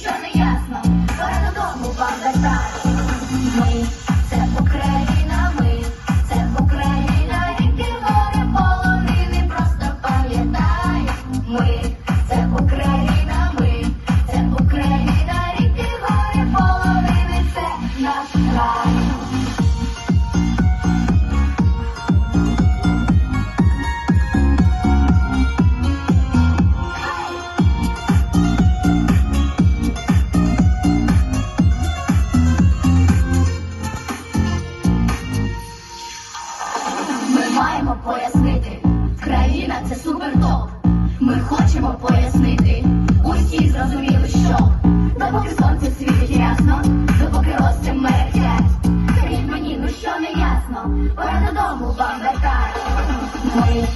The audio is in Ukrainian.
що не ясно, пора додому. Ми це Україна, ми це Україна, ріки, гори, полонини, просто пам'ятай. Ми це Україна, ми це Україна, ріки, гори, полонини, це наш край. Маємо пояснити, країна це супертоп. Ми хочемо пояснити, усі зрозуміли, що допоки сонце світить ясно, допоки росте мерехтять. Скажіть мені, ну що не ясно, пора додому вам вертати. Ми